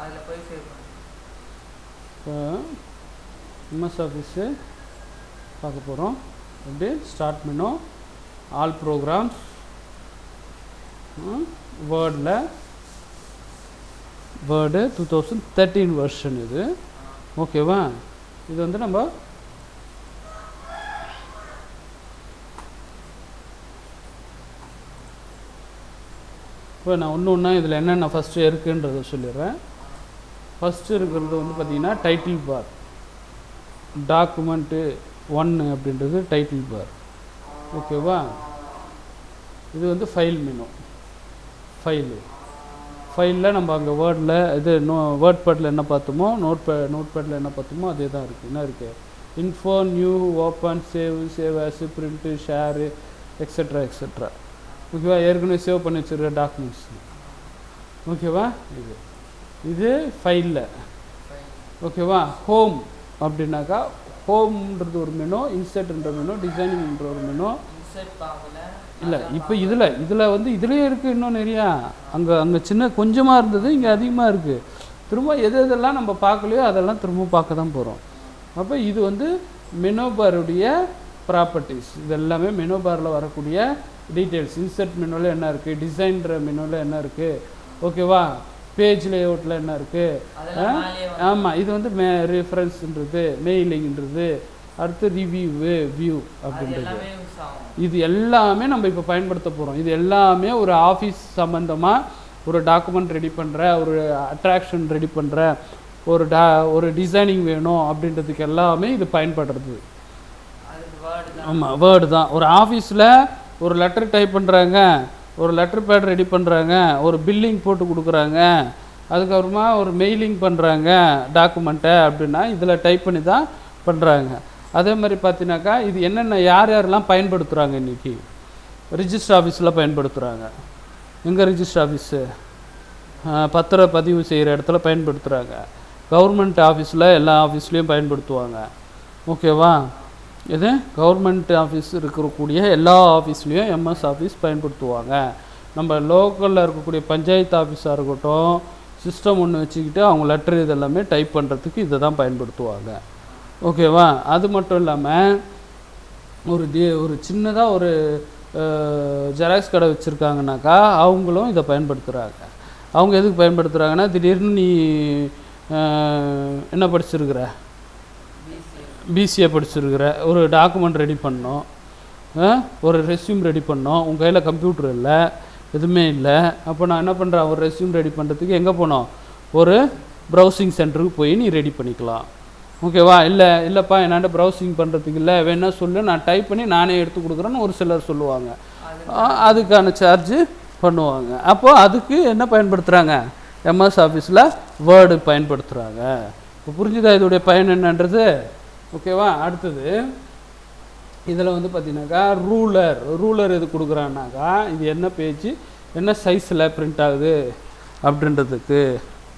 அதில் போய் சேவ் இப்போ எம்எஸ் ஆஃபீஸு பார்க்க போகிறோம் எப்படி? ஸ்டார்ட் பண்ணோம் ஆல் ப்ரோக்ராம்ஸ் வேர்டில் word two thousand thirteen version இது. ஓகேவா? இது வந்து நம்ம இப்போ நான் ஒன்று ஒன்றா இதில் என்னென்ன ஃபஸ்ட்டு இருக்குன்றதை சொல்லிடுறேன். ஃபஸ்ட்டு இருக்கிறது வந்து பார்த்திங்கன்னா டைட்டில் பார் டாக்குமெண்ட்டு ஒன்று அப்படின்றது டைட்டில் பார் ஓகேவா இது வந்து ஃபைல் மெனு ஃபைலு ஃபைலில் நம்ம அங்கே வேர்டில் இது நோ வேர்ட் பேடில் என்ன பார்த்தோமோ நோட் பே நோட் பேடில் என்ன பார்த்தோமோ அதே தான் இருக்குது என்ன இருக்குது info new open save save as print share extra extra ஓகேவா ஏற்கனவே சேவ் பண்ணி வச்சுருக்க டாக்குமெண்ட்ஸ் ஓகேவா இது. இது ஃபைலில் ஓகேவா ஹோம் அப்படின்னாக்கா ஹோம்ன்றது ஒரு மெனு இன்சர்ட்ன்ற மெனு டிசைனிங்ன்ற ஒரு மெனு இல்லை இப்போ இதில் இதில் வந்து இதுலேயே இருக்குது இன்னும் நிறையா. அங்கே அங்கே சின்ன கொஞ்சமாக இருந்தது இங்கே அதிகமாக இருக்குது திரும்ப எது எதெல்லாம் நம்ம பார்க்கலையோ அதெல்லாம் திரும்ப பார்க்க தான் போகிறோம் அப்போ இது வந்து மெனோபாருடைய ப்ராப்பர்ட்டிஸ் இது எல்லாமே மெனோபாரில் வரக்கூடிய டீட்டெயில்ஸ் இன்சர்ட் மெனுவில் என்ன இருக்குது டிசைன்ற மெனுவில் என்ன இருக்குது ஓகேவா பேஜ் லேஅவுட்டில் என்ன இருக்குது ஆமாம் இது வந்து மே ரெஃபரன்ஸ்ன்றது மெயிலிங்ன்றது அடுத்து ரிவ்யூ வியூ அப்படின்றது. இது எல்லாமே நம்ம இப்போ பயன்படுத்த போகிறோம் இது எல்லாமே ஒரு ஆஃபீஸ் சம்மந்தமாக ஒரு டாக்குமெண்ட் ரெடி பண்ணுற ஒரு அட்ராக்ஷன் ரெடி பண்ணுற ஒரு டா ஒரு டிசைனிங் வேணும் அப்படின்றதுக்கு எல்லாமே இது பயன்படுறது. ஆமாம் வேர்டு தான். ஒரு ஆஃபீஸில் ஒரு லெட்டர் டைப் பண்ணுறாங்க ஒரு லெட்டர் பேட் ரெடி பண்ணுறாங்க ஒரு பில்லிங் போட்டு கொடுக்குறாங்க அதுக்கப்புறமா ஒரு மெயிலிங் பண்ணுறாங்க டாக்குமெண்ட்டை அப்படின்னா இதில் டைப் பண்ணி தான் பண்ணுறாங்க அதே மாதிரி பார்த்தீங்கன்னாக்கா இது என்னென்ன யார் யாரெல்லாம் பயன்படுத்துகிறாங்க இன்றைக்கி ரிஜிஸ்டர் ஆஃபீஸில் பயன்படுத்துகிறாங்க எங்கே ரிஜிஸ்டர் ஆஃபீஸு பத்திர பதிவு செய்கிற இடத்துல பயன்படுத்துகிறாங்க கவர்மெண்ட் ஆஃபீஸில் எல்லா ஆஃபீஸ்லேயும் பயன்படுத்துவாங்க. ஓகேவா இது கவர்மெண்ட் ஆஃபீஸ் இருக்கக்கூடிய எல்லா ஆஃபீஸ்லேயும் எம்எஸ் ஆஃபீஸ் பயன்படுத்துவாங்க. நம்ம லோக்கலில் இருக்கக்கூடிய பஞ்சாயத்து ஆஃபீஸாக இருக்கட்டும் சிஸ்டம் ஒன்று வச்சுக்கிட்டு அவங்க லெட்டர் இதெல்லாமே டைப் பண்ணுறதுக்கு இதை தான் பயன்படுத்துவாங்க. ஓகேவா அது மட்டும் இல்லாமல் ஒரு டி ஒரு சின்னதாக ஒரு ஜெராக்ஸ் கடை வச்சுருக்காங்கனாக்கா அவங்களும் இதை பயன்படுத்துகிறாங்க அவங்க எதுக்கு பயன்படுத்துகிறாங்கன்னா திடீர்னு நீ என்ன படிச்சிருக்கிற? பிசிஏ படிச்சிருக்கிற ஒரு டாக்குமெண்ட் ரெடி பண்ணோம். ஒரு ரெஸ்யூம் ரெடி பண்ணோம். உங்கள் கையில் கம்ப்யூட்டர் இல்லை எதுவுமே இல்லை. அப்போ நான் என்ன பண்ணுறேன் ஒரு ரெஸ்யூம் ரெடி பண்ணுறதுக்கு எங்கே போனோம்? ஒரு ப்ரௌசிங் சென்டருக்கு போய் நீ ரெடி பண்ணிக்கலாம். ஓகேவா இல்லை இல்லைப்பா என்னாண்ட ப்ரௌசிங் பண்ணுறதுக்கு இல்லை. வேணா சொல்லு. நான் டைப் பண்ணி நானே எடுத்து கொடுக்குறேன்னு ஒரு சிலர் சொல்லுவாங்க. அதுக்கான சார்ஜு பண்ணுவாங்க. அப்போது அதுக்கு என்ன பயன்படுத்துகிறாங்க எம்எஸ் ஆஃபீஸில் வேர்டு பயன்படுத்துகிறாங்க இப்போ புரிஞ்சுதா? இதோடைய பயன் என்னன்றது? ஓகேவா? அடுத்தது இதில் வந்து பார்த்தீங்கன்னாக்கா ரூலர் ரூலர் எது கொடுக்குறான்னாக்கா இது என்ன பேஜ் என்ன சைஸில் பிரிண்ட் ஆகுது? அப்படின்றதுக்கு.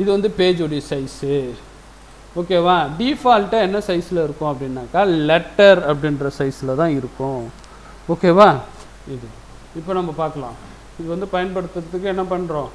இது வந்து பேஜோடைய சைஸு ஓகேவா? டிஃபால்ட்டாக என்ன சைஸில் இருக்கும் அப்படின்னாக்கா லெட்டர் அப்படின்ற சைஸில் தான் இருக்கும். ஓகேவா? இது. இப்போ நம்ம பார்க்கலாம். இது வந்து பயன்படுத்துறதுக்கு என்ன பண்ணுறோம்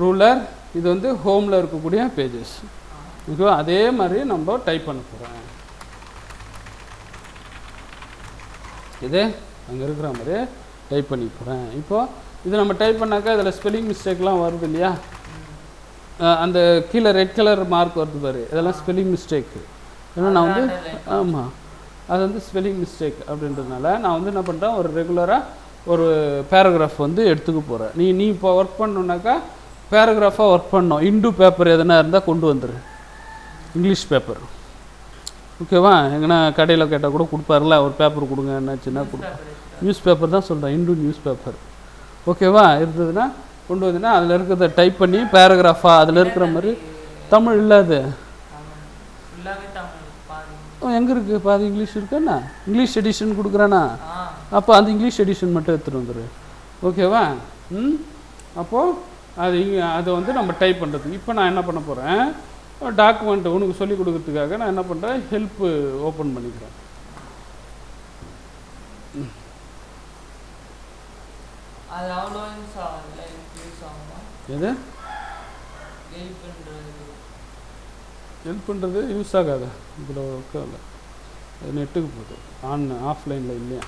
ரூலர் இது வந்து ஹோமில் இருக்கக்கூடிய பேஜஸ் ஓகேவா அதே மாதிரி நம்ம டைப் பண்ண போகிறோம் இது அங்கே இருக்கிற மாதிரி டைப் பண்ணி போகிறேன் இப்போ இது நம்ம டைப் பண்ணாக்கா இதில் ஸ்பெல்லிங் மிஸ்டேக்லாம் வருது இல்லையா? அந்த கீழே ரெட் கலர் மார்க் வருது பாரு. இதெல்லாம் ஸ்பெல்லிங் மிஸ்டேக்கு ஏன்னா நான் வந்து ஆமாம் அது வந்து ஸ்பெல்லிங் மிஸ்டேக் அப்படின்றதுனால நான் வந்து என்ன பண்ணுறேன் ஒரு ரெகுலராக ஒரு பேராகிராஃப் வந்து எடுத்துக்க போகிறேன் நீ நீ இப்போ ஒர்க் பண்ணணுன்னாக்கா பேராகிராஃபாக ஒர்க் பண்ணணும். இண்டு பேப்பர் எதனா இருந்தால் கொண்டு வந்துரு. English paper. ஓகேவா? எங்கன்னா கடையில் கேட்டால் கூட கொடுப்பார்ல ஒரு பேப்பர் கொடுங்க என்னாச்சுன்னா கொடுப்பேன் நியூஸ் பேப்பர் தான் சொல்கிறேன் இந்து நியூஸ் பேப்பர் ஓகேவா? இருந்ததுன்னா கொண்டு வந்தீங்கன்னா அதில் இருக்கிறத டைப் பண்ணி பேராகிராஃபாக அதில் இருக்கிற மாதிரி தமிழ் இல்லாது எங்கே இருக்குது பாதி இங்கிலீஷ் இருக்காண்ணா இங்கிலீஷ் எடிஷன் கொடுக்குறானா? அப்போ அந்த இங்கிலீஷ் எடிஷன் மட்டும் எடுத்துகிட்டு வந்துடு ஓகேவா? ம்? அப்போது அது அதை வந்து நம்ம டைப் பண்ணுறது இப்போ நான் என்ன பண்ண போகிறேன் டாக்குமெண்ட் உனக்கு சொல்லி கொடுக்கறதுக்காக நான் என்ன பண்ணுறேன் ஹெல்ப்பு ஓப்பன் பண்ணிக்கிறேன். எது? ஹெல்ப் பண்ணுறது யூஸ் ஆகாது? இதில் இல்லை. நெட்டுக்கு போகுது. ஆன் ஆஃப்லைனில் இல்லையா?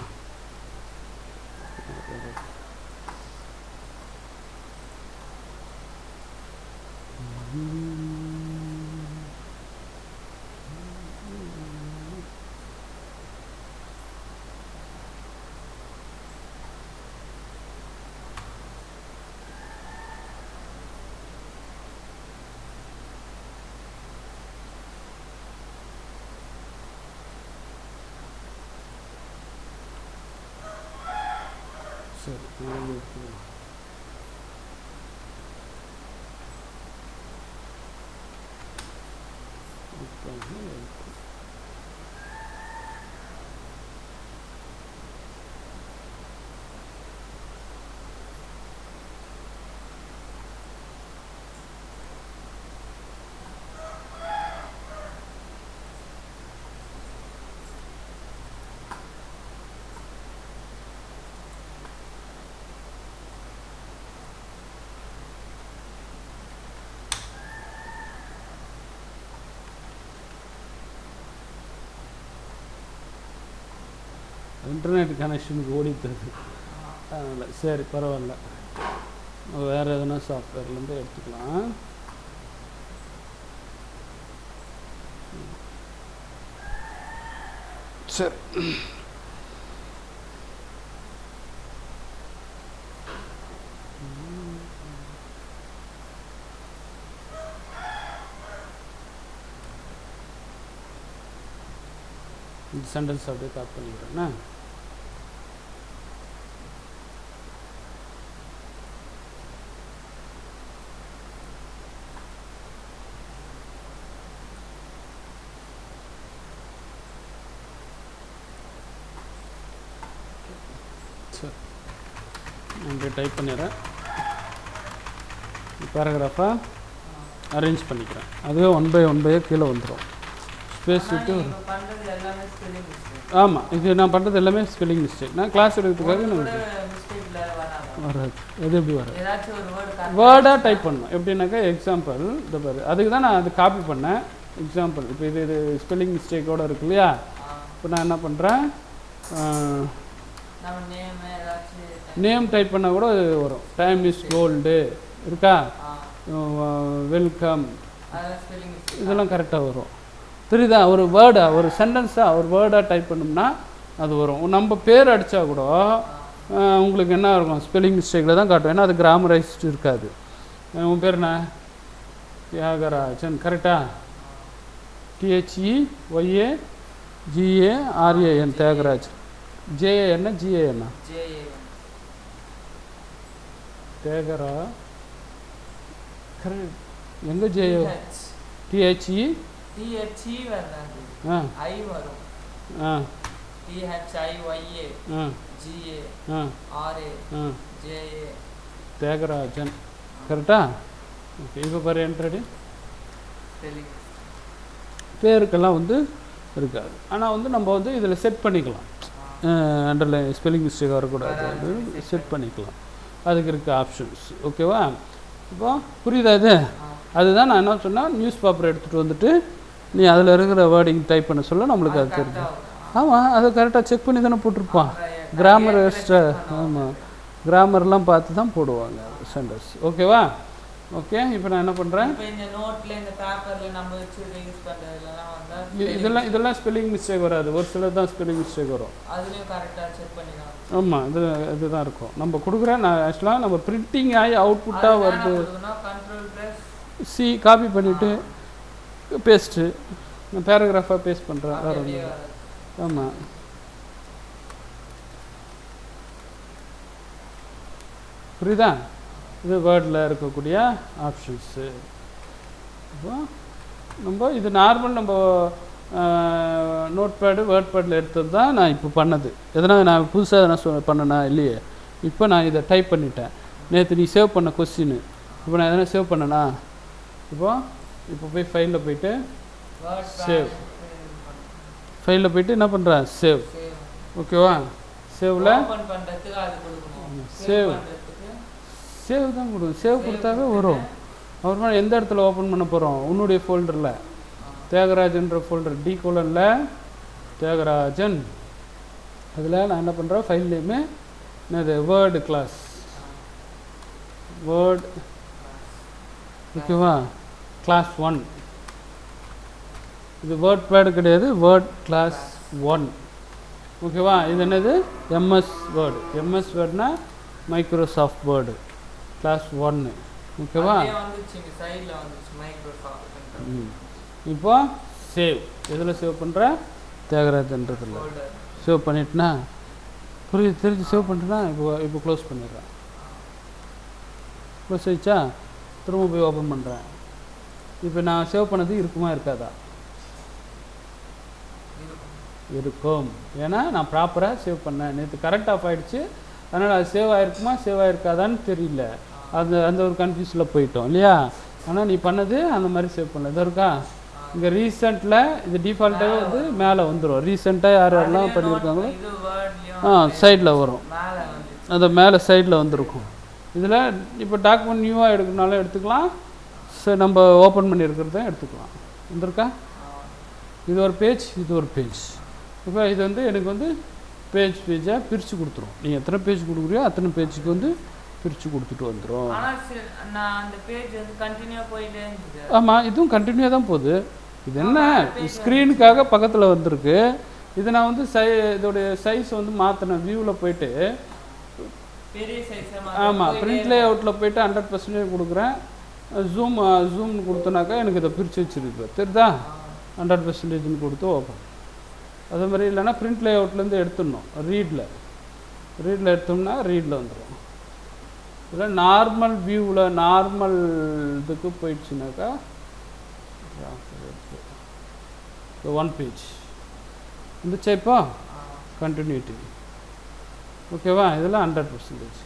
சரி நாளைக்கு இன்டர்நெட் கனெக்ஷனுக்கு ஓடிட்டுருக்கு அதனால் சரி பரவாயில்ல. வேறு எதனா சாஃப்ட்வேர்லேருந்து எடுத்துக்கலாம். சரி. இந்த சென்டென்ஸ் அப்படியே காப்பி பண்ணிக்கிறேன்னா சரி அப்படியே டைப் பண்ணிடுறேன். பேராகிராஃபாக அரேஞ்ச் பண்ணிக்கிறேன். அதுவே ஒன் பை ஒன் பையே கீழே வந்துடும் ஸ்பேஸ் விட்டு ஆமாம் இது நான் பண்ணுறது எல்லாமே ஸ்பெல்லிங் மிஸ்டேக் நான் கிளாஸ் எடுக்கிறதுக்காக நான் வராது. எது எப்படி வராது? வேர்டாக டைப் பண்ணணும். எப்படின்னாக்கா எக்ஸாம்பிள் இந்த பாரு. அதுக்கு தான் நான் அது காப்பி பண்ணேன். எக்ஸாம்பிள் இப்போ இது இது ஸ்பெல்லிங் மிஸ்டேக்கோட இருக்கு இல்லையா? இப்போ நான் என்ன பண்ணுறேன் நேம் டைப் பண்ணால் கூட வரும். டைம் இஸ் கோல்டு இருக்கா? வெல்கம் இதெல்லாம் கரெக்டாக வரும். தெரியுதா ஒரு வேர்டாக ஒரு சென்டென்ஸாக ஒரு வேர்டாக டைப் பண்ணோம்னா அது வரும். நம்ம பேர் அடித்தா கூட உங்களுக்கு என்ன இருக்கும்? ஸ்பெல்லிங் மிஸ்டேக்கில் தான் காட்டும். ஏன்னா அது கிராமரைஸ்டு இருக்காது. உன் பேர் என்ன? தியாகராஜன். கரெக்டா T H E Y A G A R A N Thiyagaraj ஜேஏஎன்னா ஜிஏஎன்னா ஜே கரெக்ட் எங்கே H T H E T H E வராது ஐ வரும். ஆ. T H I Y A ah. GA ஆ. ஆர்ஏ ஆ. ஜேஏ தியாகராஜன் கரெக்டா ஓகே இப்போ பாரு என்ட்ரடி பேருக்கெல்லாம் வந்து இருக்காது. ஆனால் வந்து நம்ம வந்து இதில் செட் பண்ணிக்கலாம். அண்டர்லைன் ஸ்பெல்லிங் மிஸ்டேக் வரக்கூடாது செட் பண்ணிக்கலாம். அதுக்கு இருக்க ஆப்ஷன்ஸ் ஓகேவா இப்போ புரியுதா இது? அதுதான் நான் என்ன சொன்னேன் நியூஸ் பேப்பர் எடுத்துகிட்டு வந்துட்டு நீ அதில் இருக்கிற வேர்டிங் டைப் பண்ண சொல்ல நம்மளுக்கு அது தெரியும். ஆமாம் அதை கரெக்டாக செக் பண்ணி தானே போட்டிருப்பான். கிராமர் ஆமாம் கிராமர்லாம் பார்த்து தான் போடுவாங்க சென்டர்ஸ் ஓகேவா ஓகே இப்போ நான் என்ன பண்ணுறேன் இதெல்லாம் இதெல்லாம் ஸ்பெல்லிங் மிஸ்டேக் வராது. ஒரு சிலர் தான் ஸ்பெல்லிங் மிஸ்டேக் வரும். அதுலயும் கரெக்டா செக் பண்ணிக்கலாம். ஆமாம் இது இதுதான் இருக்கும். நம்ம கொடுக்குற நான் ஆக்சுவலாக நம்ம பிரிண்டிங் ஆகி அவுட்புட்டாக வருது. சி காப்பி பண்ணிவிட்டு பேஸ்ட்டு நான் பேராகிராஃபாக பேஸ்ட் பண்ணுறேன் வேறு ஆமாம் புரியுதா? இது வேர்டில் இருக்கக்கூடிய ஆப்ஷன்ஸு இப்போ நம்ம இது நார்மல் நம்ம நோட் பேடு வேர்ட் பேடில் எடுத்தது தான் நான் இப்போ பண்ணது. எதனால் நான் புதுசாக எதனா சொ பண்ணனா இல்லையே. இப்போ நான் இதை டைப் பண்ணிட்டேன். நேற்று நீ சேவ் பண்ண கொஸ்டின் இப்போ நான் எதனா சேவ் பண்ணனா? இப்போ இப்போ போய் ஃபைலில் போயிட்டு Save. ஃபைலில் போயிட்டு என்ன பண்ணுறேன் சேவ் ஓகேவா சேவில். பண்றதுக்கு சேவ் தான் கொடு சேவ் கொடுத்தாவே வரும். அப்புறமா எந்த இடத்துல ஓப்பன் பண்ண போகிறோம் உன்னுடைய ஃபோல்டரில் தியாகராஜன்ற ஃபோல்டர் டி கோலனில் தியாகராஜன். அதில் நான் என்ன பண்ணுறேன் ஃபைல் நேமு என்னது? வேர்டு கிளாஸ் வேர்ட் ஓகேவா கிளாஸ் ஒன் இது வேர்ட் பேடு கிடையாது. வேர்ட் கிளாஸ் ஒன் ஓகேவா இது என்னது? M S word M S வேர்ட்னா Microsoft word class ஒன்று ஓகேவா ம். இப்போ சேவ் எதில் சேவ் பண்ணுற தியாகராஜன்றதில். சேவ் பண்ணிட்டுனா புரிஞ்சு தெரிஞ்சு சேவ் பண்ணிட்டுனா இப்போ இப்போ க்ளோஸ் பண்ணிடுறேன். க்ளோஸ் ஆயிடுச்சா? திரும்ப போய் ஓப்பன் பண்ணுறேன் இப்போ நான் சேவ் பண்ணது இருக்குமா இருக்காதா? இருக்கும். ஏன்னா நான் ப்ராப்பராக சேவ் பண்ணேன். நேற்று கரெக்ட் ஆஃப் ஆகிடுச்சு அதனால் அது சேவ் ஆகிருக்குமா சேவ் ஆகிருக்காதான்னு தெரியல. அந்த அந்த ஒரு கன்ஃபியூஸில் போயிட்டோம் இல்லையா? ஆனால் நீ பண்ணது அந்த மாதிரி சேவ் பண்ணல. இதோ இருக்கா? இங்கே ரீசெண்டில் இது டிஃபால்ட்டாகவே வந்து மேலே வந்துடும் ரீசெண்டாக யார் யாரெல்லாம் பண்ணியிருக்காங்களோ ஆ சைடில் வரும். அந்த மேலே சைடில் வந்திருக்கும். இதில் இப்போ டாக்குமெண்ட் நியூவாக எடுக்கணுனாலும் எடுத்துக்கலாம். சரி நம்ம ஓப்பன் பண்ணியிருக்கிறத எடுத்துக்கலாம். வந்திருக்கா? இது ஒரு பேஜ் இது ஒரு பேஜ் இப்போ இது வந்து எனக்கு வந்து பேஜ் பேஜாக பிரித்து கொடுத்துரும். நீ எத்தனை பேஜ் கொடுக்குறியோ அத்தனை பேஜுக்கு வந்து பிரித்து கொடுத்துட்டு வந்துடும் கண்டினியூ ஆமாம் இதுவும் கண்டினியூவாக தான் போகுது. இது என்ன? ஸ்க்ரீனுக்காக பக்கத்தில் வந்திருக்கு. இது நான் வந்து சை இதோடைய சைஸ் வந்து மாற்றினேன் வியூவில் போயிட்டு ஆமாம் பிரிண்ட் லே அவுட்டில் போயிட்டு ஹண்ட்ரட் பர்சன்டேஜ் கொடுக்குறேன். ஜூம் ஜூம் கொடுத்தனாக்கா எனக்கு இதை பிரித்து வச்சிருக்கு. தெரியுதா? ஹண்ட்ரட் பர்சன்டேஜ்னு கொடுத்து ஓப்பன் அதே மாதிரி இல்லைன்னா பிரிண்ட் லே அவுட்லேருந்து எடுத்துடணும். ரீடில் ரீடில் எடுத்தோம்னா ரீடில் வந்துடும் இல்லை நார்மல் வியூவில் நார்மல் இதுக்கு போயிடுச்சுனாக்கா ஒன் பேஜ் வந்துச்சா இப்போ? கண்டினியூட்டி ஓகேவா இதெல்லாம் ஹண்ட்ரட் பர்சன்டேஜ்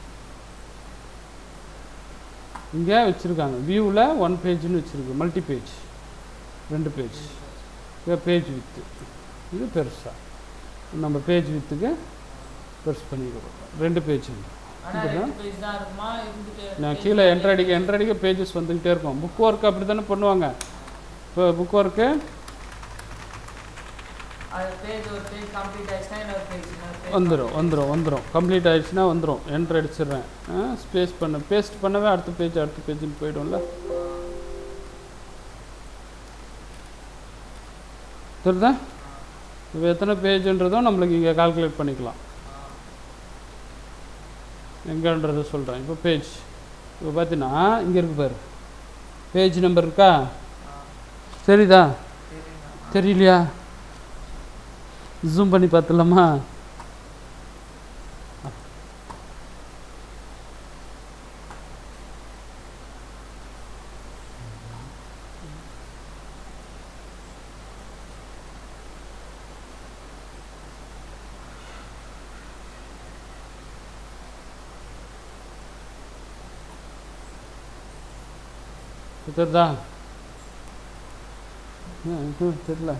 இங்கே வச்சுருக்காங்க. வியூவில் ஒன் பேஜ்னு வச்சுருக்கு. மல்டி பேஜ் ரெண்டு பேஜ் இங்கே பேஜ் வித்து இது பெருசாக நம்ம பேஜ் வித்துக்கு பெருசு பண்ணிக்கிறோம். ரெண்டு பேஜ் நான் கீழே என்ட்ரடிக்க என்ட்ரடிக்க பேஜஸ் வந்துக்கிட்டே இருக்கும். புக் ஒர்க் அப்படி தானே பண்ணுவாங்க? இப்போ புக் ஒர்க்கு வந்துடும் வந்துடும் வந்துடும் கம்ப்ளீட் ஆயிடுச்சுன்னா வந்துடும் என்ட்ரு அடிச்சிடுறேன். ஸ்பேஸ் பண்ண பேஸ்ட் பண்ணவே அடுத்த பேஜ் அடுத்த பேஜுன்னு போயிடும்ல? தெரியுதா? இப்போ எத்தனை பேஜுன்றதும் நம்மளுக்கு இங்கே கால்குலேட் பண்ணிக்கலாம். எங்கன்றதை சொல்கிறேன் இப்போ பேஜ் இப்போ பார்த்தீங்கன்னா இங்கே இருக்கு பாரு. பேஜ் நம்பர் இருக்கா? சரிதா தெரியலையா? ஜூம் பண்ணி பார்த்துலாமா தெரியுதா தெரியல.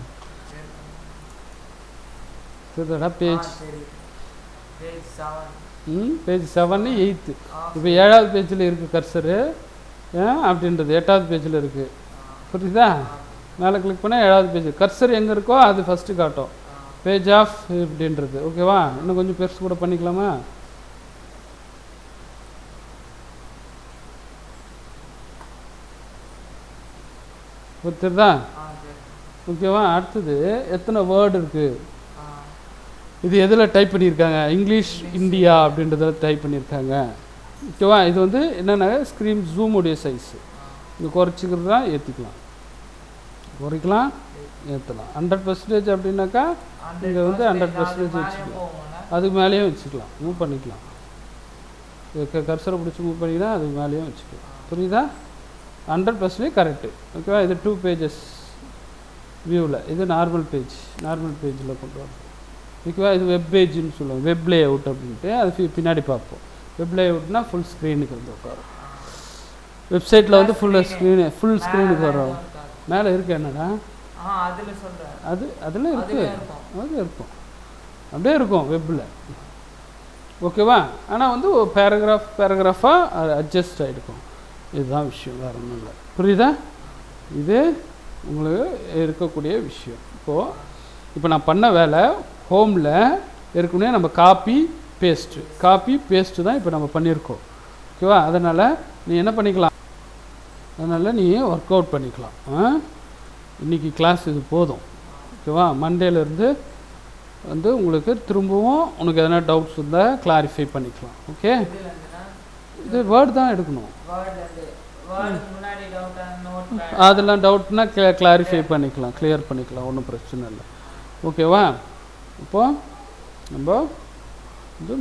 தெரியுதாடா பேஜ் ம் பேஜ் செவன் எயித்து இப்போ ஏழாவது பேஜில் இருக்குது கர்சரு அப்படின்றது எட்டாவது பேஜில் இருக்குது புரியுதா? மேலே கிளிக் பண்ணால் ஏழாவது பேஜ் கர்சர் எங்கே இருக்கோ அது ஃபஸ்ட்டு காட்டும். பேஜ் ஆஃப் இப்படின்றது ஓகேவா இன்னும் கொஞ்சம் பெருசு கூட பண்ணிக்கலாமா? சரி ஓகேவா? அடுத்தது எத்தனை வேர்டு இருக்குது இது எதில் டைப் பண்ணியிருக்காங்க? இங்கிலீஷ் இந்தியா அப்படின்றதில் டைப் பண்ணியிருக்காங்க. ஓகேவா? இது வந்து என்னென்ன ஸ்க்ரீன் ஜூமுடைய சைஸு இது குறைச்சிக்கிறதா ஏற்றிக்கலாம் குறைக்கலாம் ஏற்றலாம் ஹண்ட்ரட் பர்சன்டேஜ் அப்படின்னாக்கா இங்கே வந்து ஹண்ட்ரட் பர்சன்டேஜ் வச்சுக்கலாம். அதுக்கு மேலேயும் வச்சுக்கலாம். மூவ் பண்ணிக்கலாம். கர்சரை பிடிச்சி மூவ் பண்ணிங்கன்னா அதுக்கு மேலேயும் வச்சுக்கலாம். புரியுதா? ஹண்ட்ரட் பர்சன்டேஜ் கரெக்டு ஓகேவா இது டூ பேஜஸ் வியூவில் இது நார்மல் பேஜ் நார்மல் பேஜில் கொண்டு வரணும் ஓகேவா இது வெப் பேஜ்னு சொல்லுவோம் வெப் லே அவுட் அப்படின்ட்டு அது பின்னாடி பார்ப்போம். வெப் லே அவுட்னா ஃபுல் ஸ்க்ரீனுக்கு வந்து உட்காரும். வெப்சைட்டில் வந்து ஃபுல் ஸ்க்ரீனு ஃபுல் ஸ்க்ரீனுக்கு வரும். மேலே இருக்கு என்னடா? அது அதில் இருக்கு. அதுல இருக்கும். அது இருக்கும். அப்படியே இருக்கும் வெப்பில் ஓகேவா ஆனால் வந்து பேராகிராஃப் பேராகிராஃபாக அட்ஜஸ்ட் ஆகிருக்கும் இதுதான் விஷயம் வேறு ஒன்றும் இல்லை. புரியுதா? இது உங்களுக்கு இருக்கக்கூடிய விஷயம். இப்போது இப்போ நான் பண்ண வேலை ஹோமில் ஏற்கனவே நம்ம காப்பி பேஸ்ட்டு காப்பி பேஸ்ட்டு தான் இப்போ நம்ம பண்ணியிருக்கோம். ஓகேவா? அதனால் நீ என்ன பண்ணிக்கலாம்? அதனால் நீ ஒர்க் அவுட் பண்ணிக்கலாம். ஆ? இன்றைக்கி கிளாஸ் இது போதும். ஓகேவா? மண்டேலேருந்து வந்து உங்களுக்கு திரும்பவும் உனக்கு எதனா டவுட்ஸ் இருந்தால் கிளாரிஃபை பண்ணிக்கலாம். ஓகே இது வேர்டு தான் எடுக்கணும். அதெல்லாம் டவுட்னா கிள கிளாரிஃபை பண்ணிக்கலாம் கிளியர் பண்ணிக்கலாம் ஒன்றும் பிரச்சனை இல்லை. ஓகேவா இப்போ நம்ம இது